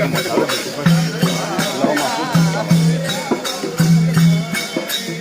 Gracias.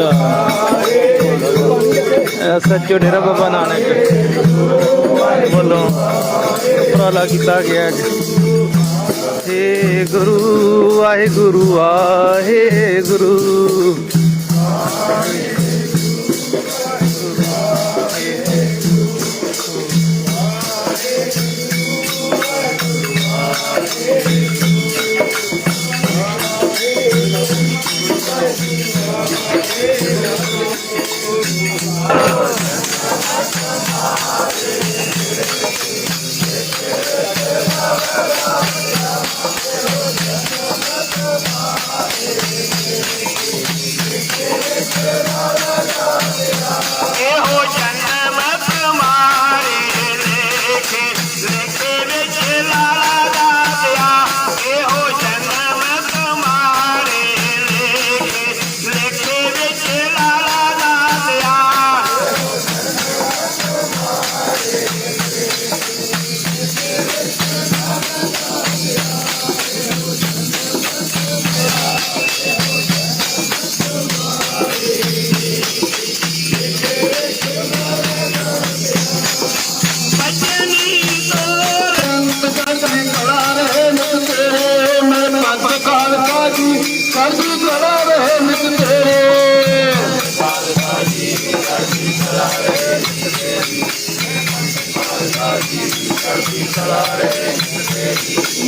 Phone ਸੱਚੋ ਡੇਰਾ ਬਾਬਾ ਨਾਨਕ ਵੱਲੋਂ ਉਪਰਾਲਾ ਕੀਤਾ ਗਿਆ ਅੱਜ ਏ ਗੁਰੂ, ਵਾਹਿਗੁਰੂ ਵਾਹਿਗੁਰੂ। ਇਹੋ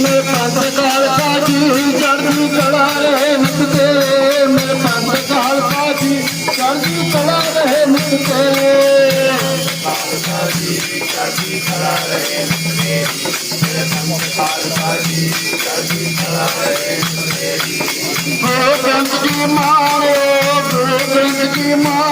मेरे पंथ काल का जी चढ़ी चढ़ा रहे नित तेरे मेरे पंथ काल का जी चढ़ी चढ़ा रहे नित तेरे हो ग्रंथ की माँ हो ग्रंथ की माँ